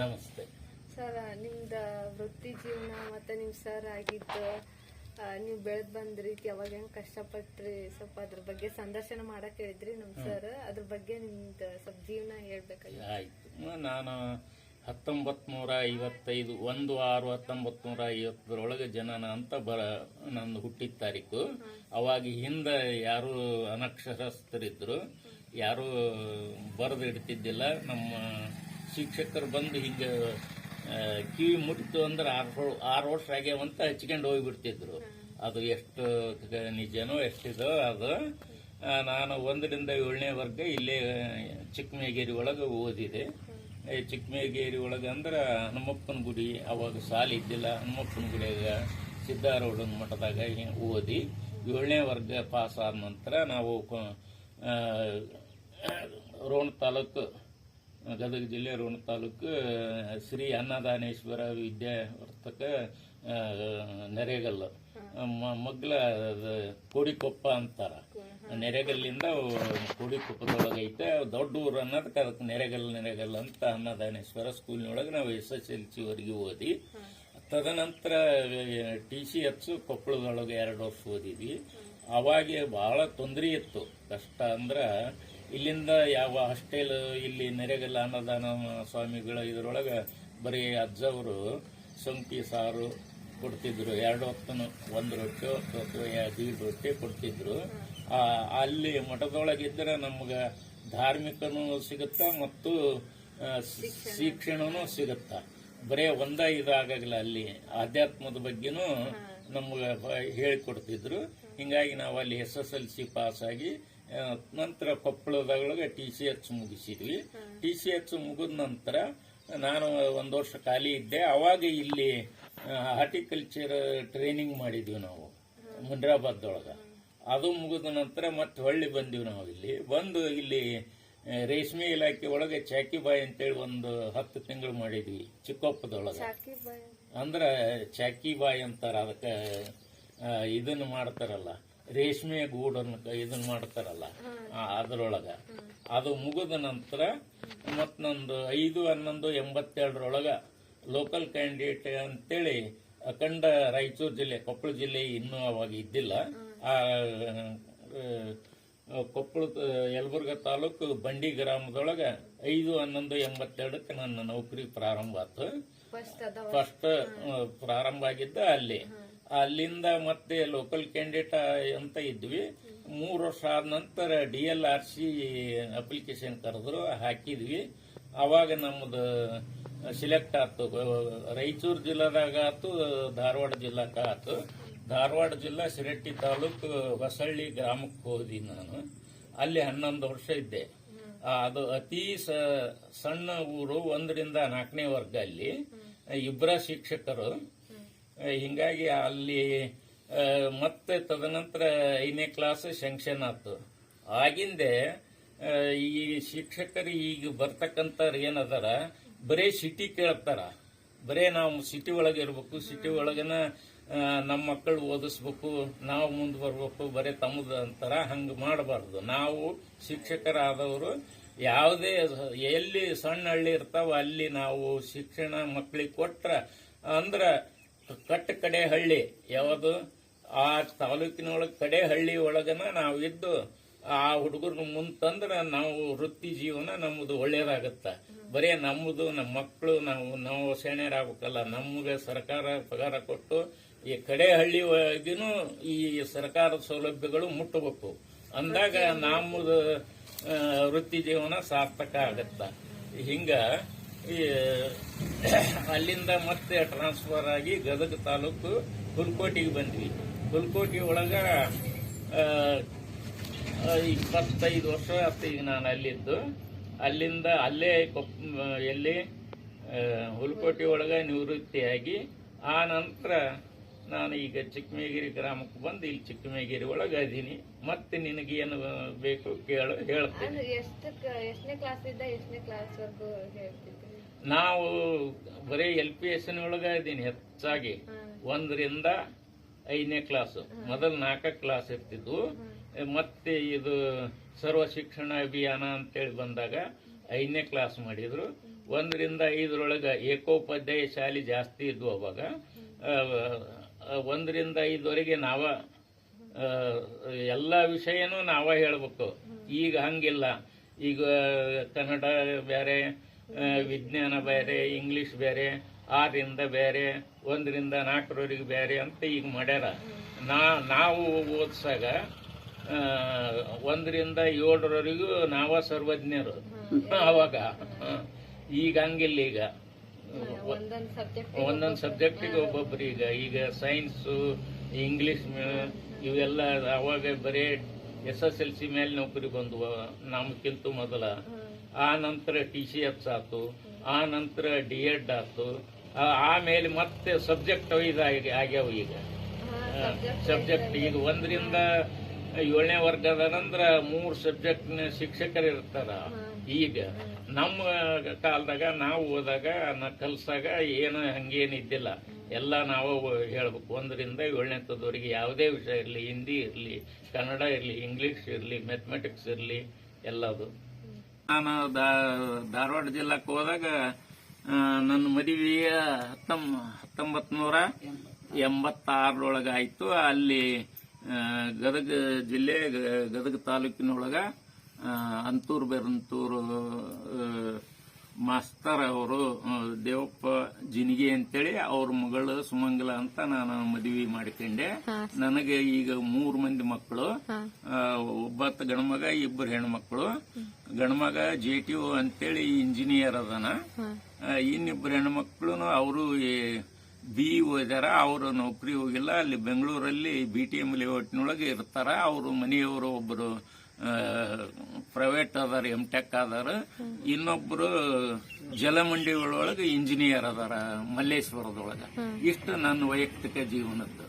ನಮಸ್ತೆ. ಸರ್ ನಿಮ್ದ ವೃತ್ತಿ ಜೀವನ ಮತ್ತೆ ನಿಮ್ ಸರ್ ಆಗಿದ್ದು ನೀವು ಬೆಳೆದು ಬಂದ ರೀತಿ ಅವಾಗ ಹೆಂಗ್ ಕಷ್ಟಪಟ್ರಿ ಸ್ವಲ್ಪ ಅದ್ರ ಬಗ್ಗೆ ಸಂದರ್ಶನ ಮಾಡಕ್ ಹೇಳಿದ್ರಿ ನಮ್ ಸರ್. ಅದ್ರ ಬಗ್ಗೆ ನಿಮ್ದ ಸ್ವಲ್ಪ ಜೀವನ ಹೇಳ್ಬೇಕಲ್ಲ. ಆಯ್ತು. ನಾನು ಹತ್ತೊಂಬತ್ ನೂರ ಐವತ್ತೈದು ಒಂದು ಆರು ಹತ್ತೊಂಬತ್ ನೂರ ಐವತ್ತರೊಳಗೆ ಜನನ ಅಂತ ಬರ ನಂದು ಹುಟ್ಟಿದ ತಾರೀಕು. ಅವಾಗ ಹಿಂದೆ ಯಾರು ಅನಕ್ಷರಸ್ಥರಿದ್ರು ಯಾರು ಬರೆದು ಇಡ್ತಿದ್ದಿಲ್ಲ ನಮ್ಮ ಶಿಕ್ಷಕರು ಬಂದು ಹಿಂಗೆ ಕಿವಿ ಮುಟ್ಟಿತು ಅಂದ್ರೆ ಆರು ಆರು ವರ್ಷ ಆಗ್ಯಾವಂತ ಹಚ್ಕೊಂಡು ಹೋಗಿಬಿಡ್ತಿದ್ರು. ಅದು ಎಷ್ಟು ನಿಜನೋ, ಎಷ್ಟಿದೋ ಅದು. ನಾನು ಒಂದರಿಂದ ಏಳನೇ ವರ್ಗ ಇಲ್ಲೇ ಚಿಕ್ಕಮೇಗೇರಿ ಒಳಗೆ ಓದಿದೆ. ಚಿಕ್ಕಮೇಗೇರಿ ಒಳಗೆ ಅಂದ್ರೆ ಹನುಮಪ್ಪನ ಗುಡಿ, ಅವಾಗ ಸಾಲ ಇದ್ದಿಲ್ಲ. ಹನುಮಪ್ಪನ ಗುಡಿಯಾಗ ಸಿದ್ದಾರೂಢನ ಮಠದಾಗ ಓದಿ ಏಳನೇ ವರ್ಗ ಪಾಸ್ ಆದ ನಂತರ ನಾವು ರೋಣ ತಾಲೂಕು ಗದಗ ಜಿಲ್ಲೆ ರೋಣ ತಾಲೂಕು ಶ್ರೀ ಅನ್ನದಾನೇಶ್ವರ ವಿದ್ಯಾವರ್ತಕ ನೆರೆಗಲ್ಲ. ನೆರೆಗಲ್ಲು ಮಗ್ಲ ಕೋಡಿಕೊಪ್ಪ ಅಂತಾರ. ನೆರೆಗಲ್ಲಿಂದ ಕೋಡಿಕೊಪ್ಪದೊಳಗೆ ದೊಡ್ಡ ಊರು ಅನ್ನೋದಕ್ಕೆ ಅದಕ್ಕೆ ನೆರೆಗಲ್ ನೆರೆಗಲ್ ಅಂತ ಅನ್ನದಾನೇಶ್ವರ ಸ್ಕೂಲ್ನೊಳಗೆ ನಾವು ಎಸ್ ಎಸ್ ಎಲ್ ಸಿವರೆಗೆ ಓದಿ. ತದನಂತರ ಟಿ ಸಿ ಎಚ್ ಕೊಪ್ಪಳದೊಳಗೆ ಎರಡು ವರ್ಷ ಓದಿದ್ವಿ. ಅವಾಗೆ ಭಾಳ ತೊಂದರೆ ಇತ್ತು ಕಷ್ಟ ಅಂದ್ರ ಇಲ್ಲಿಂದ ಯಾವ ಹಾಸ್ಟೆಲ್ ಇಲ್ಲಿ ನೆರೆಗಲ್ಲ ಅನ್ನದಾನ ಸ್ವಾಮಿಗಳ ಇದರೊಳಗೆ ಬರೀ ಅಜ್ಜವರು ಸಂಪಿ ಸಾರು ಕೊಡ್ತಿದ್ರು. ಎರಡು ಹೊತ್ತು ಒಂದು ರೊಟ್ಟಿ ಅಥವಾ ದೀಡ್ ರೊಟ್ಟಿ ಕೊಡ್ತಿದ್ರು. ಆ, ಅಲ್ಲಿ ಮಠದೊಳಗಿದ್ದರೆ ನಮ್ಗೆ ಧಾರ್ಮಿಕನೂ ಸಿಗುತ್ತೆ ಮತ್ತು ಶಿಕ್ಷಣನೂ ಸಿಗುತ್ತಾ. ಬರೇ ಒಂದ ಇದಾಗಲ್ಲ ಅಲ್ಲಿ. ಆಧ್ಯಾತ್ಮದ ಬಗ್ಗೆನೂ ನಮ್ಗೆ ಹೇಳಿಕೊಡ್ತಿದ್ರು. ಹಿಂಗಾಗಿ ನಾವು ಅಲ್ಲಿ S S L C pass ಆಗಿ ಆ, ನಂತರ ಕೊಪ್ಪಳದೊಳಗೆ ಟಿ ಸಿ ಎಚ್ ಮುಗಿಸಿದ್ವಿ. ಟಿ ಸಿ ಎಚ್ ಮುಗಿದ ನಂತರ ನಾನು ಒಂದು ವರ್ಷ ಖಾಲಿ ಇದ್ದೆ. ಅವಾಗ ಇಲ್ಲಿ ಹಾರ್ಟಿಕಲ್ಚರ್ ಟ್ರೈನಿಂಗ್ ಮಾಡಿದ್ವಿ ನಾವು ಮುಂಡ್ರಾಬಾದ್ದೊಳಗೆ ಅದು ಮುಗಿದ ನಂತರ ಮತ್ತೆ ಹೊಳ್ಳಿ ಬಂದಿವಿ ನಾವು ಇಲ್ಲಿ. ಬಂದು ಇಲ್ಲಿ ರೇಷ್ಮೆ ಇಲಾಖೆ ಒಳಗೆ ಚಾಕಿಬಾಯಿ ಅಂತೇಳಿ ಒಂದು ಹತ್ತು ತಿಂಗಳು ಮಾಡಿದ್ವಿ ಚಿಕ್ಕಪ್ಪದೊಳಗೆ. ಅಂದ್ರೆ ಬಾಯ್ ಅಂದ್ರ ಚಾಕಿಬಾಯಿ ಅಂತಾರ ಅದಕ್ಕೆ ಇದನ್ನ ಮಾಡ್ತಾರಲ್ಲ. ರೇಷ್ಮೆ ಗೂಡನ್ನ ಇದನ್ನ ಮಾಡ್ತಾರಲ್ಲ ಅದರೊಳಗೆ. ಅದು ಮುಗಿದ ನಂತರ ಮತ್ ನಂದು ಐದು ಹನ್ನೊಂದು ಎಂಬತ್ತೆರಡರೊಳಗ ಲೋಕಲ್ ಕ್ಯಾಂಡಿಡೇಟ್ ಅಂತೇಳಿ ಅಖಂಡ ರಾಯಚೂರು ಜಿಲ್ಲೆ ಕೊಪ್ಪಳ ಜಿಲ್ಲೆ ಇನ್ನೂ ಅವಾಗ ಇದ್ದಿಲ್ಲ. ಆ ಕೊಪ್ಪಳ ಯಲಬುರ್ಗ ತಾಲೂಕು ಬಂಡಿ ಗ್ರಾಮದೊಳಗ ಐದು ಹನ್ನೊಂದು ಎಂಬತ್ತೆರಡಕ್ಕೆ ನನ್ನ ನೌಕರಿ ಪ್ರಾರಂಭ ಆಯ್ತು ಫಸ್ಟ್ ಪ್ರಾರಂಭ ಆಗಿದ್ದ ಅಲ್ಲಿ. ಅಲ್ಲಿಂದ ಮತ್ತೆ ಲೋಕಲ್ ಕ್ಯಾಂಡಿಡೇಟ್ ಅಂತ ಇದ್ವಿ. ಮೂರು ವರ್ಷ ಆದ ನಂತರ D L R C application ಕರೆದ್ರು, ಹಾಕಿದ್ವಿ. ಅವಾಗ ನಮ್ಮದು ಸಿಲೆಕ್ಟ್ ಆಯ್ತು ರಾಯಚೂರು ಜಿಲ್ಲಾದಾಗ ಆತು, ಧಾರವಾಡ ಜಿಲ್ಲಾಕ ಆತು. ಧಾರವಾಡ ಜಿಲ್ಲಾ ಶಿರಟ್ಟಿ ತಾಲೂಕು ಹೊಸಳ್ಳಿ ಗ್ರಾಮಕ್ಕೆ ಹೋದಿ ನಾನು. ಅಲ್ಲಿ ಹನ್ನೊಂದು ವರ್ಷ ಇದ್ದೆ. ಅದು ಅತಿ ಸಣ್ಣ ಊರು ಒಂದರಿಂದ ನಾಲ್ಕನೇ ವರ್ಗ ಅಲ್ಲಿ. ಇಬ್ಬರ ಶಿಕ್ಷಕರು. ಹಿಂಗಾಗಿ ಅಲ್ಲಿ ಮತ್ತೆ ತದನಂತರ ಐದನೇ ಕ್ಲಾಸ್ ಶಂಕ್ಷನ್ ಆಯ್ತು ಆಗಿಂದೆ ಈ ಶಿಕ್ಷಕರು ಈಗ ಬರ್ತಕ್ಕಂಥವ್ರು ಏನದಾರ, ಬರೇ ಸಿಟಿ ಕೇಳ್ತಾರ. ಬರೇ ನಾವು ಸಿಟಿ ಒಳಗೆ ಇರಬೇಕು ಸಿಟಿ ಒಳಗನ ನಮ್ಮ ಮಕ್ಕಳು ಓದಿಸ್ಬೇಕು, ನಾವು ಮುಂದೆ ಬರ್ಬೇಕು, ಬರೇ ತಮ್ಮದು ಅಂತಾರ, ಹಂಗೆ ಮಾಡಬಾರ್ದು. ನಾವು ಶಿಕ್ಷಕರಾದವರು ಯಾವುದೇ, ಎಲ್ಲಿ ಸಣ್ಣ ಹಳ್ಳಿ ಇರ್ತಾವ ಅಲ್ಲಿ ನಾವು ಶಿಕ್ಷಣ ಮಕ್ಕಳಿಗೆ ಕೊಟ್ರ, ಅಂದ್ರ ಕಟ್ಟ ಕಡೆ ಹಳ್ಳಿ ಯಾವುದು? ಆ ತಾಲೂಕಿನೊಳಗೆ ಕಡೆ ಹಳ್ಳಿ ಒಳಗನ ನಾವು ಇದ್ದು ಆ ಹುಡುಗರು ಮುಂತಂದ್ರೆ ನಾವು ವೃತ್ತಿ ಜೀವನ ನಮ್ಮದು ಒಳ್ಳೇದಾಗತ್ತ. ಬರೀ ನಮ್ಮದು ನಮ್ಮ ಮಕ್ಕಳು ನಾವು ನಾವು ಸೆಣೆರಾಗಬೇಕಲ್ಲ ನಮಗೆ ಸರ್ಕಾರ ಪಗಾರ ಕೊಟ್ಟು ಈ ಕಡೆ ಹಳ್ಳಿ ಒಳಗಿನೂ ಈ ಸರ್ಕಾರದ ಸೌಲಭ್ಯಗಳು ಮುಟ್ಟಬೇಕು. ಅಂದಾಗ ನಮ್ಮದು ವೃತ್ತಿ ಜೀವನ ಸಾರ್ಥಕ ಆಗತ್ತ. ಹಿಂಗ ಅಲ್ಲಿಂದ ಮತ್ತೆ ಟ್ರಾನ್ಸ್ಫರ್ ಆಗಿ ಗದಗ ತಾಲೂಕು ಹುಲ್ಕೋಟಿಗೆ ಬಂದ್ವಿ. ಹುಲ್ಕೋಟಿ ಒಳಗ ಇಪ್ಪತ್ತೈದು ವರ್ಷ ಈಗ ನಾನು ಅಲ್ಲಿದ್ದು. ಅಲ್ಲಿಂದ ಅಲ್ಲೇ ಕೊಪ್ಪ ಎಲ್ಲಿ ಹುಲ್ಕೋಟಿ ಒಳಗ ನಿವೃತ್ತಿಯಾಗಿ, ಆ ನಂತರ ನಾನು ಈಗ ಚಿಕ್ಕಮೇಗಿರಿ ಗ್ರಾಮಕ್ಕೆ ಬಂದು ಇಲ್ಲಿ ಚಿಕ್ಕಮೇಗಿರಿ ಒಳಗೆ ಅದೀನಿ ಮತ್ತೆ ಏನು ಬೇಕು ಕೇಳು, ಹೇಳ್ತೇನೆ. ಎಷ್ಟನೇ ಕ್ಲಾಸ್ ಇದ್ದ ಎಷ್ಟನೇ ಕ್ಲಾಸ್ ಹೇಳ್ತಿದ್ದೆ? ನಾವು ಬರೀ ಎಲ್ ಪಿ ಎಸ್ ಒಳಗೆ ಇದೀನಿ ಹೆಚ್ಚಾಗಿ. ಒಂದರಿಂದ ಐದನೇ ಕ್ಲಾಸ್ ಮೊದಲು ನಾಲ್ಕ ಕ್ಲಾಸ್ ಇರ್ತಿದ್ವು. ಮತ್ತೆ ಇದು ಸರ್ವ ಶಿಕ್ಷಣ ಅಭಿಯಾನ ಅಂತೇಳಿ ಬಂದಾಗ ಐದನೇ ಕ್ಲಾಸ್ ಮಾಡಿದ್ರು. ಒಂದರಿಂದ ಐದರೊಳಗೆ ಏಕೋಪಾಧ್ಯಾಯ ಶಾಲೆ ಜಾಸ್ತಿ ಇದ್ವು ಅವಾಗ. ಒಂದರಿಂದ ಐದವರೆಗೆ ನಾವ ಎಲ್ಲ ವಿಷಯನೂ ನಾವ ಹೇಳ್ಬೇಕು. ಈಗ ಹಂಗಿಲ್ಲ. ಈಗ ಕನ್ನಡ ಬೇರೆ ವಿಜ್ಞಾನ ಬೇರೆ ಇಂಗ್ಲಿಷ್ ಬೇರೆ ಆರಿಂದ ಬೇರೆ ಒಂದರಿಂದ ನಾಲ್ಕರವರೆಗೆ ಬೇರೆ ಅಂತ ಈಗ ಮಾಡ್ಯಾರ. ನಾ ನಾವು ಓದಿಸಾಗ ಒಂದರಿಂದ ಏಳರವರೆಗೂ ನಾವ ಸರ್ವಜ್ಞರು. ಅವಾಗ ಈಗ ಹಂಗಿಲ್ಲ ಈಗ. ಒಂದೊಂದು ಸಬ್ಜೆಕ್ಟಿಗೆ ಒಬ್ಬೊಬ್ರು. ಈಗ. ಈಗ ಸೈನ್ಸು ಇಂಗ್ಲಿಷ್ ಇವೆಲ್ಲ ಅವಾಗ ಬರೀ ಎಸ್ ಎಸ್ ಎಲ್ ಸಿ ಮೇಲೆ ನೌಕರಿ ಬಂದ್ವು. ನಮ್ಗಿಂತ ಮೊದಲ. ಆ ನಂತರ ಟಿ ಸಿ ಎಸ್ ಆಯ್ತು ಆ ನಂತರ ಡಿ ಎಡ್ ಆಯ್ತು ಆಮೇಲೆ ಮತ್ತೆ ಸಬ್ಜೆಕ್ಟ್ ವೈಸ್ ಆಗ್ಯಾವ ಈಗ. ಸಬ್ಜೆಕ್ಟ್ ಈಗ ಒಂದರಿಂದ ಏಳನೇ ವರ್ಗದಂದ್ರ ಮೂರು ಸಬ್ಜೆಕ್ಟ್ ಶಿಕ್ಷಕರು ಇರ್ತಾರ. ಈಗ ನಮ್ಮ ಕಾಲದಾಗ ನಾವು ಓದಾಗ ನಾ ಕಲ್ಸಾಗ ಏನು ಹಂಗೇನು ಇದ್ದಿಲ್ಲ. ಎಲ್ಲ ನಾವು ಹೇಳ್ಬೇಕು. ಒಂದರಿಂದ ಏಳನೇ ತದವರೆಗೆ ಯಾವುದೇ ವಿಷಯ ಇರಲಿ ಹಿಂದಿ ಇರಲಿ ಕನ್ನಡ ಇರಲಿ ಇಂಗ್ಲೀಷ್ ಇರಲಿ ಮ್ಯಾಥಮೆಟಿಕ್ಸ್ ಇರಲಿ ಎಲ್ಲದು. ನಾನು ಧಾರವಾಡ ಜಿಲ್ಲಾಕ್ಕೆ ಹೋದಾಗ ನನ್ನ ಮದುವೆಯ ಹತ್ತೊಂ ಹತ್ತೊಂಬತ್ ನೂರ ಎಂಬತ್ತಾರರೊಳಗಾಯಿತು. ಅಲ್ಲಿ ಗದಗ ಜಿಲ್ಲೆ ಗದಗ ತಾಲೂಕಿನೊಳಗ ಅಂತೂರು ಬೆರಂತೂರು ಮಾಸ್ತರ್ ಅವರು ದೇವಪ್ಪ ಜಿನಿಗೆ ಅಂತೇಳಿ ಅವ್ರ ಮಗಳು ಸುಮಂಗಲ ಅಂತ ನಾನು ಮದುವೆ ಮಾಡಿಕೊಂಡೆ. ನನಗೆ ಈಗ ಮೂರು ಮಂದಿ ಮಕ್ಕಳು. ಆ, ಒಬ್ಬತ್ತ ಗಣಮಗ ಇಬ್ಬರು ಹೆಣ್ಮಕ್ಳು. ಗಣಮಗ ಜೆ ಟಿ ಓ ಅಂತೇಳಿ ಇಂಜಿನಿಯರ್ ಅದನ. ಇನ್ನಿಬ್ರು ಹೆಣ್ಮಕ್ಳು ಅವರು ಬಿ ಓದ್ಯಾರ ಅವರು ನೌಕರಿ ಹೋಗಿಲ್ಲ ಅಲ್ಲಿ ಬೆಂಗಳೂರಲ್ಲಿ ಬಿ ಟಿ ಎಂ ಲೇಔಟ್ನೊಳಗೆ ಇರ್ತಾರ ಅವರು ಮನೆಯವರು ಒಬ್ಬರು ಪ್ರೈವೇಟ್ ಅದಾರ ಎಂ ಟೆಕ್ ಅದಾರ. ಇನ್ನೊಬ್ರು ಜಲಮಂಡಿ ಒಳಗೆ ಇಂಜಿನಿಯರ್ ಅದಾರ ಮಲ್ಲೇಶ್ವರದೊಳಗೆ. ಇಷ್ಟು ನನ್ನ ವೈಯಕ್ತಿಕ ಜೀವನದ್ದು.